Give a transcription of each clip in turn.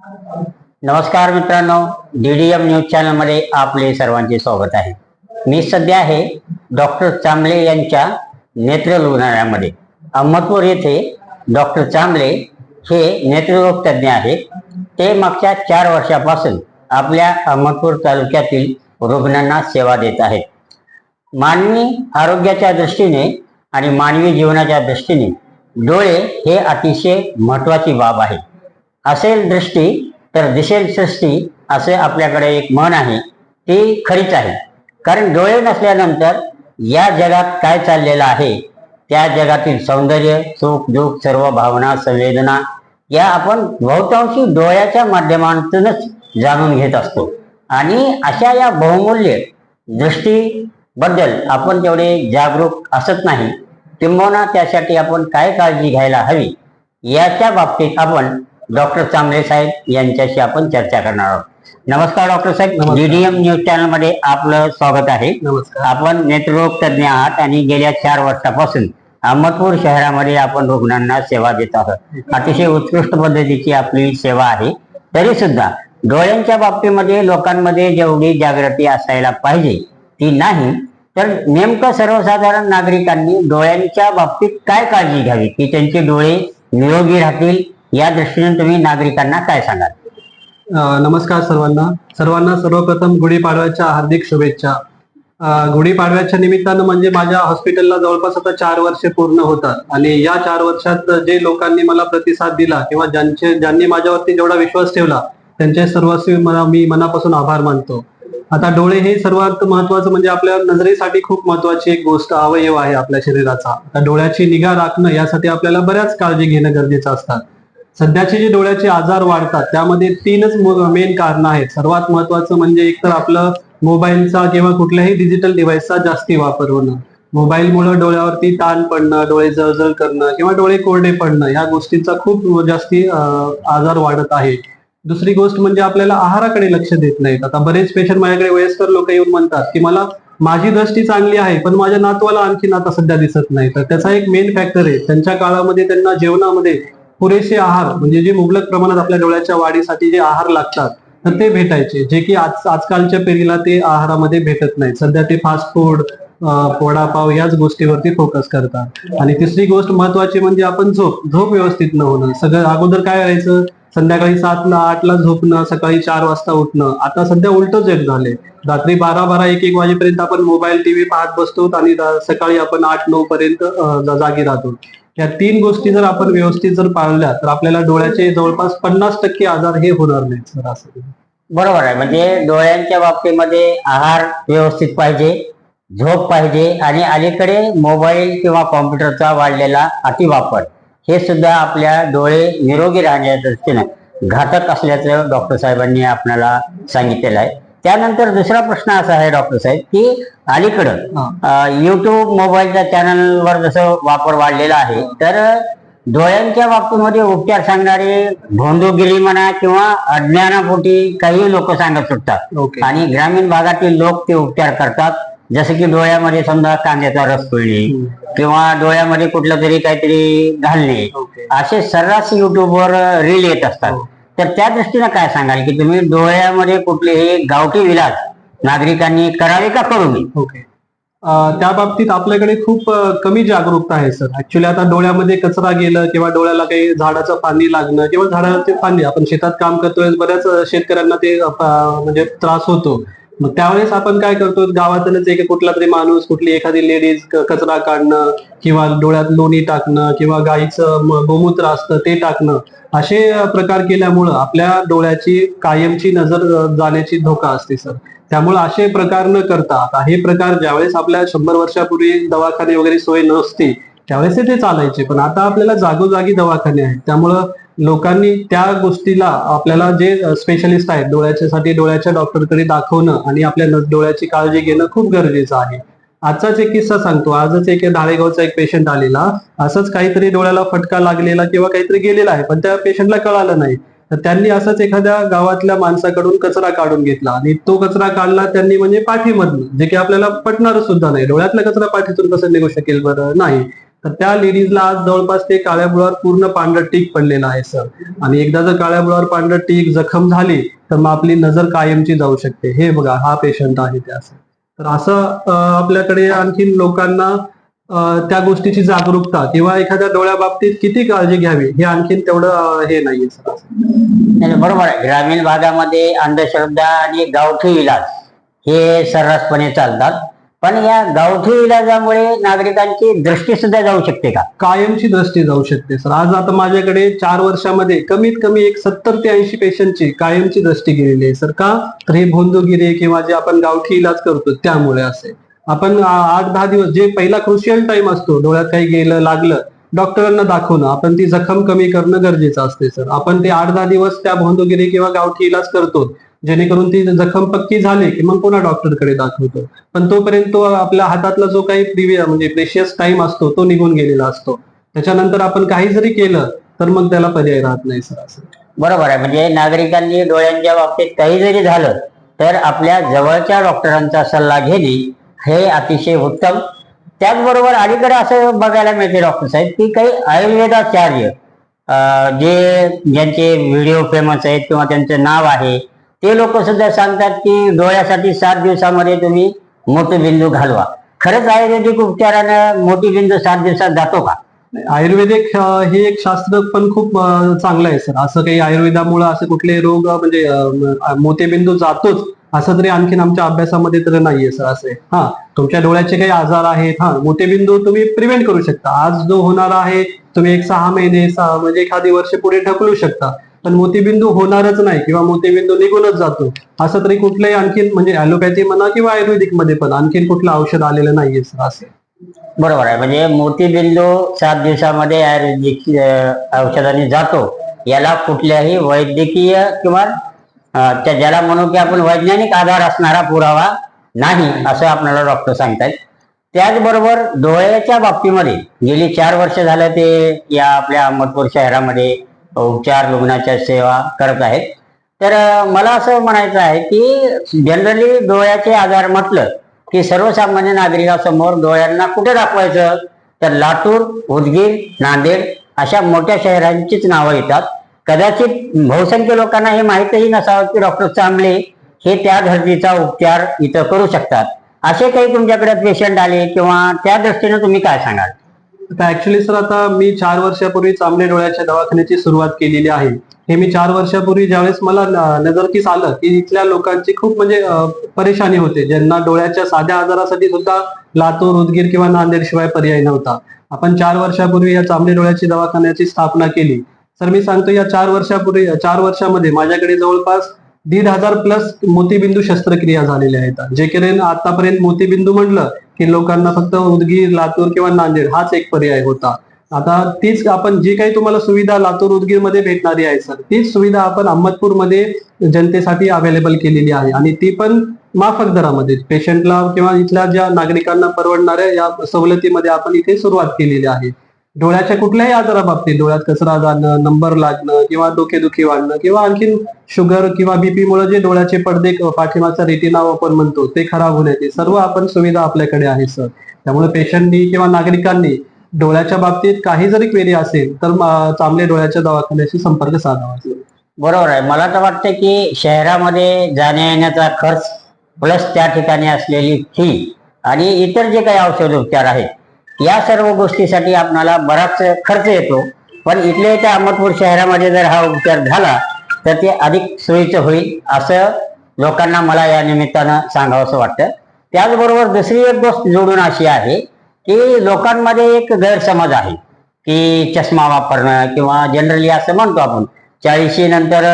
नमस्कार मित्रांनो D D M news चॅनलमध्ये आपले सर्वांचे स्वागत आहे. मी सध्या आहे डॉक्टर चांबले यांच्या नेत्र रुग्णालयामध्ये अहमदपूर येथे डॉक्टर चांबले हे नेत्ररोग तज्ज्ञ आहेत. ते मागच्या चार वर्षापासून आपल्या अहमदपूर तालुक्यातील रुग्णांना सेवा देत आहेत. मानवी आरोग्याच्या दृष्टीने आणि मानवी जीवनाच्या दृष्टीने डोळे हे अतिशय महत्वाची बाब आहे. असेल दृष्टी तर दिसेल सृष्टी असे आपल्याकडे एक म्हण आहे. ती खरीच आहे. कारण डोळे नसल्यानंतर या जगात काय चाललेलं आहे? त्या जगातील सौंदर्य सुख दुःख सर्व भावना संवेदना या आपण बहुतांशी डोळ्याच्या माध्यमातूनच जाणून घेत असतो. आणि अशा या बहुमूल्य दृष्टीबद्दल आपण तेवढे जागरूक असत नाही. किंबहुना त्यासाठी आपण काय काळजी घ्यायला हवी? याच्या बाबतीत आपण डॉक्टर चांबले साहेब यांच्याशी आपण चर्चा करणार आहोत. नमस्कार डॉक्टर साहेब. डीडीएम न्यूज चॅनलमध्ये आपलं स्वागत आहे. नमस्कार. आपण नेत्ररोग तज्ज्ञ आहात आणि गेल्या चार वर्षापासून अहमदपूर शहरामध्ये आपण रुग्णांना सेवा देत आहोत. अतिशय उत्कृष्ट पद्धतीची आपली सेवा आहे. तरी सुद्धा डोळ्यांच्या बाबतीमध्ये लोकांमध्ये जेवढी जागृती असायला पाहिजे ती नाही तर नेमकं सर्वसाधारण नागरिकांनी डोळ्यांच्या बाबतीत काय काळजी घ्यावी? की त्यांचे डोळे निरोगी राहतील या दृष्टीने तुम्ही नागरिकांना काय सांगाल? नमस्कार सर्वांना. सर्वांना सर्वप्रथम गुढीपाडव्याच्या हार्दिक शुभेच्छा. गुढीपाडव्याच्या निमित्तानं म्हणजे माझ्या हॉस्पिटलला जवळपास आता चार वर्ष पूर्ण होतात. आणि या चार वर्षात जे लोकांनी मला प्रतिसाद दिला किंवा ज्यांचे ज्यांनी माझ्यावरती जेवढा विश्वास ठेवला त्यांचे सर्वस्वी मला मी मनापासून आभार मानतो. आता डोळे हे सर्वात महत्वाचं म्हणजे आपल्या नजरेसाठी खूप महत्वाची एक गोष्ट अवयव आहे आपल्या शरीराचा. आता डोळ्याची निगा राखणं यासाठी आपल्याला बऱ्याच काळजी घेणं गरजेचं असतात सध्याचे जे डोळ्याचे आजार वाढतात त्यामध्ये तीनच मेन कारण आहेत. सर्वात महत्वाचं म्हणजे एकतर आपलं मोबाईलचा किंवा कुठल्याही डिजिटल डिव्हाइसचा जास्ती वापर होणं. मोबाईलमुळे डोळ्यावरती ताण पडणं डोळे जळजळ करणं किंवा डोळे कोरडे पडणं या गोष्टींचा खूप जास्ती आजार वाढत आहे. दुसरी गोष्ट म्हणजे आपल्याला आहाराकडे लक्ष देत नाहीत. आता बरेच पेशंट माझ्याकडे वयस्कर लोक येऊन म्हणतात की मला माझी दृष्टी चांगली आहे पण माझ्या नातवाला आणखी नाता सध्या दिसत नाही. तर त्याचा एक मेन फॅक्टर आहे. त्यांच्या काळामध्ये त्यांना जेवणामध्ये पुरेसे आहार म्हणजे जे मुबलक प्रमाणात आपल्या डोळ्याच्या वाढीसाठी जे आहार लागतात तर ते भेटायचे. जे की आज आजकालच्या पिढीला ते आहारामध्ये भेटत नाही सध्या ते फास्ट फूड वडापाव याच गोष्टीवरती फोकस करतात. आणि तिसरी गोष्ट महत्वाची म्हणजे आपण झोप झोप व्यवस्थित न होणं. सगळं अगोदर काय करायचं संध्याकाळी सातला आठला झोपणं सकाळी चार वाजता उठणं. आता सध्या उलटच एक झाले रात्री बारा बारा एक एक वाजेपर्यंत आपण मोबाईल टीव्ही पाहत बसतो आणि सकाळी आपण आठ नऊ पर्यंत जागी राहतो. या तीन गोष्टी जर आपण व्यवस्थित जर पाळल्या तर आपल्याला डोळ्याचे जवळपास पन्नास टक्के आजार हे होणार नाहीत सर असं बरोबर आहे. म्हणजे डोळ्यांच्या बाबतीमध्ये आहार व्यवस्थित पाहिजे झोप पाहिजे आणि अलीकडे मोबाईल किंवा कॉम्प्युटरचा वाढलेला अतिवापर. हे सुद्धा आपल्या डोळे निरोगी राहण्याच्या दृष्टीने घातक असल्याचं डॉक्टर साहेबांनी आपल्याला सांगितलेलं आहे. त्यानंतर दुसरा प्रश्न असा आहे डॉक्टर साहेब की अलीकडं युट्यूब मोबाईलच्या चॅनलवर जसं वापर वाढलेला आहे तर डोळ्यांच्या बाबतीमध्ये उपचार सांगणारे भोंदूगिरी म्हणा किंवा अज्ञानापोटी काही लोक सांगत सुटतात. आणि ग्रामीण भागातील लोक ते उपचार करतात. जसं की डोळ्यामध्ये समजा कांद्याचा रस पिळणे किंवा डोळ्यामध्ये कुठलं तरी काहीतरी घालणे असे सर्रास युट्यूबवर रील येत असतात. हो. तर त्या दृष्टीने काय सांगाल की तुम्ही डोळ्यामध्ये कुठलेही गावठी विलास नागरिकांनी करावे का करू नये? ओके त्या बाबतीत आपल्याकडे खूप कमी जागरूकता आहे सर. ऍक्च्युली आता डोळ्यामध्ये कचरा गेलं किंवा डोळ्याला काही झाडाचं पाणी लागणं किंवा झाडाचे पाणी आपण शेतात काम करतोय बऱ्याच शेतकऱ्यांना ते म्हणजे त्रास होतो. मग त्यावेळेस आपण काय करतो? गावातूनच एक कुठला तरी माणूस कुठली एखादी लेडीज कचरा काढणं किंवा डोळ्यात लोणी टाकणं किंवा गाईचं गोमूत्र असतं ते टाकणं असे प्रकार केल्यामुळं आपल्या डोळ्याची कायमची नजर जाण्याची धोका असते सर. त्यामुळे असे प्रकार न करता आता हे प्रकार ज्यावेळेस आपल्या शंभर वर्षापूर्वी दवाखाने वगैरे सोय नसते त्यावेळेस ते चालायचे. पण आता आपल्याला जागोजागी दवाखाने आहेत. त्यामुळं लोकांनी त्या गोष्टीला आपल्याला जे स्पेशलिस्ट आहेत डोळ्याच्यासाठी डोळ्याच्या डॉक्टरकडे दाखवणं आणि आपल्या डोळ्याची काळजी घेणं खूप गरजेचं आहे. आजचाच एक किस्सा सांगतो. आजच एक धाळेगावचा एक पेशंट आलेला. असंच काहीतरी डोळ्याला फटका लागलेला किंवा काहीतरी गेलेला आहे पण त्या पेशंटला कळालं नाही. तर त्यांनी असंच एखाद्या गावातल्या माणसाकडून कचरा काढून घेतला आणि तो कचरा काढला त्यांनी म्हणजे पाठीमधनं जे की आपल्याला पटणार सुद्धा नाही. डोळ्यातला कचरा पाठीतून कसं निघू शकेल बरं? नाही. तर त्या लेडीजला आज जवळपास ते काळ्या बुळावर पूर्ण पांढरं टीक पडलेलं आहे सर आणि एकदा जर काळ्या बुळावर पांढरं टीक जखम झाली तर मग आपली नजर कायमची जाऊ शकते. हे बघा हा पेशंट आहे त्या असं तर असं आपल्याकडे आणखी लोकांना त्या गोष्टीची जागरूकता किंवा एखाद्या डोळ्याबाबतीत किती काळजी घ्यावी हे आणखीन तेवढं हे नाहीये सर बरोबर आहे. ग्रामीण भागामध्ये अंधश्रद्धा आणि गावठी इलाज हे सर्रासपणे चालतात. पण या गावठी इलाजामुळे नागरिकांची दृष्टी सुद्धा जाऊ शकते का? कायमची दृष्टी जाऊ शकते सर. आज आता माझ्याकडे चार वर्षामध्ये कमीत कमी एक सत्तर ते ऐंशी पेशंटची कायमची दृष्टी गेलेली आहे सर का? तर हे भोंदूगिरी किंवा जे आपण गावठी इलाज करतो त्यामुळे असे. आपण आठ दहा दिवस जे पहिला क्रुशियल टाइम असतो डोळ्यात काही गेलं लागलं डॉक्टरांना दाखवणं आपण ती जखम कमी करणं गरजेचं असते सर. आपण ते आठ दहा दिवस त्या भोंदूगिरी किंवा गावठी इलाज करतो जेणेकरून ती जखम पक्की झाली की मग पुन्हा डॉक्टरकडे दाखवतो. पण तोपर्यंत तो आपल्या हातातला जो काही प्रिव्हिय म्हणजे प्रेशियस टाइम असतो तो निघून गेलेला असतो. त्याच्यानंतर आपण काही जरी केलं तर मग त्याला पर्याय राहत नाही सर असं बरोबर आहे. म्हणजे नागरिकांनी डोळ्यांच्या बाबतीत काही जरी झालं तर आपल्या जवळच्या डॉक्टरांचा सल्ला घेणे हे अतिशय उत्तम. त्याचबरोबर अलीकडे असं बघायला मिळते डॉक्टर साहेब की काही आयुर्वेदाचार्य जे ज्यांचे व्हिडिओ फेमस आहेत किंवा त्यांचं नाव आहे ते लोक सुद्धा सांगतात की डोळ्यासाठी सात दिवसामध्ये तुम्ही मोतीबिंदू घालवा. खरंच आयुर्वेदिक उपचारानं मोतीबिंदू सात दिवसात जातो का? आयुर्वेदिक हे एक शास्त्र पण खूप चांगलं आहे सर. असं काही आयुर्वेदामुळे असे कुठले रोग म्हणजे मोतीबिंदू जातोच असं तरी आणखीन आमच्या अभ्यासामध्ये तर नाहीये सर असे. हा तुमच्या डोळ्याचे काही आजार आहेत हा मोतीबिंदू तुम्ही प्रिव्हेंट करू शकता. आज जो होणार आहे तुम्ही एक सहा महिने सहा म्हणजे एखादी वर्ष पुढे ढकलू शकता. पण मोतीबिंदू होणारच नाही किंवा मोतीबिंदू निघूनच जातो. असं तरी कुठलंही आणखीन म्हणजे ॲलोपॅथी म्हणा किंवा आयुर्वेदिकमध्ये पण आणखीन कुठलं औषध आलेलं नाहीये सर असं. बरोबर आहे. म्हणजे मोतीबिंदू सात दिवसामध्ये आयुर्वेदिक औषधाने जातो. याला कुठल्याही वैद्यकीय किंवा त्या ज्याला म्हणू की आपण वैज्ञानिक आधार असणारा पुरावा नाही असं आपल्याला डॉक्टर सांगतायत. त्याचबरोबर डोळ्याच्या बाबतीमध्ये गेली चार वर्ष झालं ते या आपल्या अहमदपूर शहरामध्ये उपचार रुग्णाच्या सेवा करत आहेत. तर मला असं म्हणायचं आहे की जनरली डोळ्याचे आजार म्हटलं की सर्वसामान्य नागरिकासमोर डोळ्यांना कुठे दाखवायचं? तर लातूर उदगीर नांदेड अशा मोठ्या शहरांचीच नावं येतात. कदाचित बहुसंख्य लोकांना हे माहीतही नसावं की डॉक्टर चांबले हे त्या धर्तीचा उपचार इथं करू शकतात. असे काही तुमच्याकडे पेशंट आले किंवा त्या दृष्टीने तुम्ही काय सांगाल? आता ऍक्च्युली सर आता मी चार वर्षापूर्वी चांबले डोळ्याच्या दवाखान्याची सुरुवात केलेली आहे. हे मी चार वर्षापूर्वी ज्यावेळेस मला नजरकीस आलं की इथल्या लोकांची खूप म्हणजे परेशानी होते. ज्यांना डोळ्याच्या साध्या आजारासाठी सुद्धा लातूर उदगीर किंवा नांदेड शिवाय पर्याय नव्हता. आपण चार वर्षापूर्वी या चांबले डोळ्याची दवाखान्याची स्थापना केली. सर मी सांगतो या चार वर्षापूर्वी चार वर्षामध्ये माझ्याकडे जवळपास दीड हजार प्लस मोतीबिंदू शस्त्रक्रिया झालेल्या आहेत. जे करेन आतापर्यंत मोतीबिंदू म्हणलं की लोकांना फक्त उदगीर लातूर किंवा नांदेड हाच एक पर्याय होता. आता तीच आपण जी काही तुम्हाला सुविधा लातूर उदगीरमध्ये भेटणारी आहे सर तीच सुविधा आपण अहमदपूरमध्ये जनतेसाठी अवेलेबल केलेली आहे. आणि ती पण माफक दरामध्ये पेशंटला किंवा इथल्या ज्या नागरिकांना परवडणाऱ्या या सवलतीमध्ये आपण इथे सुरुवात केलेली आहे. डोळ्याच्या कुठल्याही आजाराबाबतीत डोळ्यात कचरा जाणं नंबर लागणं किंवा डोकेदुखी वाढणं किंवा आणखीन शुगर किंवा बीपी मुळे जे डोळ्याचे पडदे पाठीमागचा रेटिना आपण म्हणतो ते खराब होण्याची सर्व आपण सुविधा आपल्याकडे आहे सर त्यामुळे पेशंटनी किंवा नागरिकांनी डोळ्याच्या बाबतीत काही जरी क्वेरी असेल तर चांगले डोळ्याच्या दवाखान्याशी संपर्क साधावा बरोबर आहे. मला तर वाटतं की शहरामध्ये जाण्या येण्याचा खर्च प्लस त्या ठिकाणी असलेली फी आणि इतर जे काही औषध उपचार आहेत या सर्व गोष्टीसाठी आपणाला बराच खर्च येतो. पण इथल्या इथे अहमदपूर शहरामध्ये जर हा उपचार झाला तर ते अधिक सोयीचं होईल असं लोकांना मला या निमित्तानं सांगावंसं वाटतं. त्याचबरोबर दुसरी एक गोष्ट जोडून अशी आहे की लोकांमध्ये एक गैरसमज आहे की चष्मा वापरणं किंवा जनरली असं म्हणतो आपण चाळीशी नंतर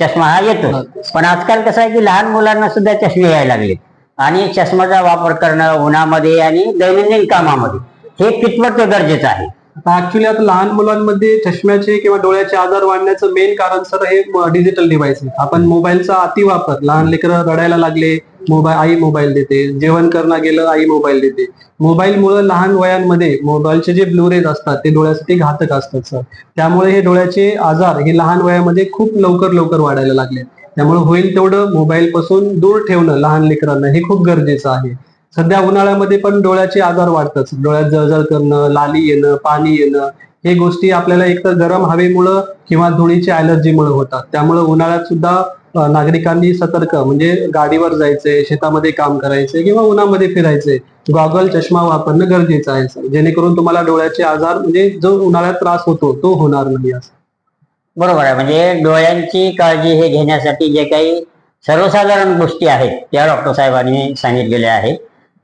चष्मा हा येतो पण आजकाल कसं आहे की लहान मुलांना सुद्धा चष्मे यायला लागले आणि चष्म्याचा वापर करणं उन्हामध्ये आणि दैनंदिन कामामध्ये हे कितपत गरजेचं आहे? आता ऍक्च्युली आता लहान मुलांमध्ये चष्म्याचे किंवा डोळ्याचे आजार वाढण्याचं मेन कारण सर हे डिजिटल डिव्हाइस आहे. आपण मोबाईलचा अतिवापर लहान लेकरं रडायला लागले मोबाईल आई मोबाईल देते. जेवण करणं गेलं आई मोबाईल देते. मोबाईलमुळे लहान वयांमध्ये मोबाईलचे जे ब्लूरेज असतात ते डोळ्यासाठी घातक असतात सर त्यामुळे हे डोळ्याचे आजार हे लहान वयामध्ये खूप लवकर लवकर वाढायला लागले. त्यामुळे होईल तेवढं मोबाईल पासून दूर ठेवणं लहान लेकरांना हे खूप गरजेचं आहे. सध्या उन्हाळ्यामध्ये पण डोळ्याचे आजार वाढतात. डोळ्यात जळजळ करणं लाली येणं पाणी येणं हे गोष्टी आपल्याला एकतर गरम हवेमुळं किंवा धुळीच्या अलर्जीमुळे होतात. त्यामुळे उन्हाळ्यात सुद्धा नागरिकांनी सतर्क म्हणजे गाडीवर जायचे शेतामध्ये काम करायचे किंवा उन्हामध्ये फिरायचे गॉगल चष्मा वापरणं गरजेचं आहे सर जेणेकरून तुम्हाला डोळ्याचे आजार म्हणजे जो उन्हाळ्यात त्रास होतो तो होणार नाही असं. बरोबर आहे. म्हणजे डोळ्यांची काळजी हे घेण्यासाठी जे काही सर्वसाधारण गोष्टी आहेत त्या डॉक्टर साहेबांनी सांगितलेल्या आहेत.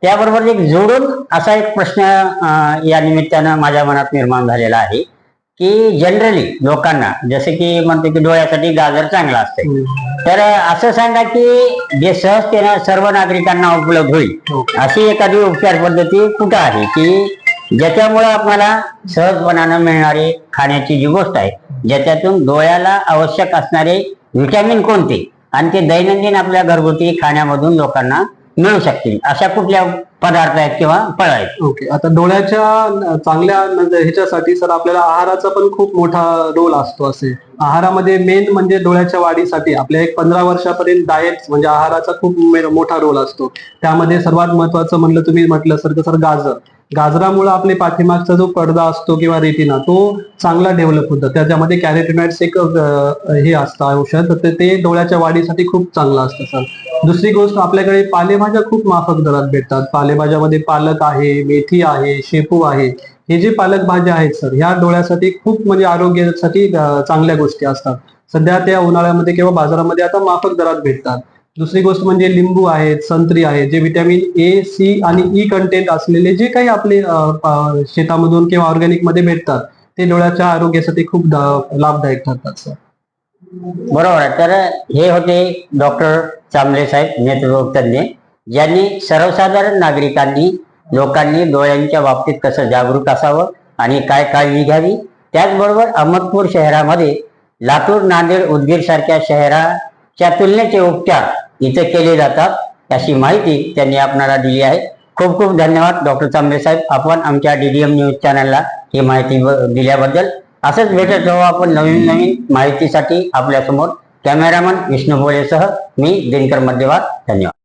त्याबरोबर एक जोडून असा एक प्रश्न या निमित्तानं माझ्या मनात निर्माण झालेला आहे की जनरली लोकांना जसे की म्हणतो की डोळ्यासाठी गाजर चांगला असते तर असं सांगा की जे सहजतेनं सर्व नागरिकांना उपलब्ध होईल हो. अशी एखादी उपचार पद्धती कुठं आहे? की ज्याच्यामुळे आपल्याला सहजपणानं मिळणारी खाण्याची जी गोष्ट आहे ज्याच्यातून डोळ्याला आवश्यक असणारे विटॅमिन कोणते? आणि ते दैनंदिन आपल्या घरगुती खाण्यामधून लोकांना मिळू शकतील. अशा कुठल्या पदार्थ आहेत किंवा फळ आहेत? ओके. आता डोळ्याच्या चांगल्या म्हणजे ह्याच्यासाठी सर आपल्याला आहाराचा पण खूप मोठा रोल असतो असे. आहारामध्ये मेन म्हणजे डोळ्याच्या वाढीसाठी. आपल्या एक पंधरा वर्षापर्यंत डाएट म्हणजे आहाराचा खूप मोठा रोल असतो. त्यामध्ये सर्वात महत्वाचं म्हणलं तुम्ही म्हटलं सर तर सर गाजर. गाजरामुळे आपले पाठीमागचा जो पडदा असतो किंवा रेटिना तो चांगला डेव्हलप होतो. त्याच्यामध्ये कॅरेटिनॉइड्स एक हे असतं औषध तर ते- डोळ्याच्या वाढीसाठी खूप चांगलं असतं सर दुसरी गोष्ट आपल्याकडे पालेभाज्या खूप माफक दरात भेटतात. पालेभाज्यामध्ये पालक आहे मेथी आहे शेपू आहे. हे जे पालक भाज्या आहेत सर ह्या डोळ्यासाठी खूप म्हणजे आरोग्यासाठी चांगल्या गोष्टी असतात. सध्या त्या उन्हाळ्यामध्ये किंवा बाजारामध्ये आता माफक दरात भेटतात. दुसरी गोष्ट म्हणजे लिंबू आहेत संत्री आहेत जे विटॅमिन ए सी आणि e ई कंटेंट असलेले जे काही आपले शेतामधून किंवा ऑर्गॅनिकमध्ये भेटतात ते डोळ्याच्या आरोग्यासाठी खूप लाभदायक ठरतात सर बरोबर आहे. तर हे होते डॉक्टर चांबले साहेब नेत्ररोग तज्ञ ज्यांनी सर्वसाधारण नागरिकांनी लोकांनी डोळ्यांच्या बाबतीत कसं जागरूक असावं आणि काय काळजी घ्यावी त्याचबरोबर अहमदपूर शहरामध्ये लातूर नांदेड उदगीर सारख्या शहराच्या तुलनेचे उपचार इथे केले जातात अशी माहिती त्यांनी आपणाला दिली आहे. खूप खूप धन्यवाद डॉक्टर चांबे साहेब. आपण आमच्या डीडीएम न्यूज चॅनलला ही माहिती दिल्याबद्दल असंच भेटत राहू आपण नवीन नवीन माहितीसाठी आपल्यासमोर. कॅमेरामन विष्णू भोळेसह मी दिनकर मध्यवार. धन्यवाद.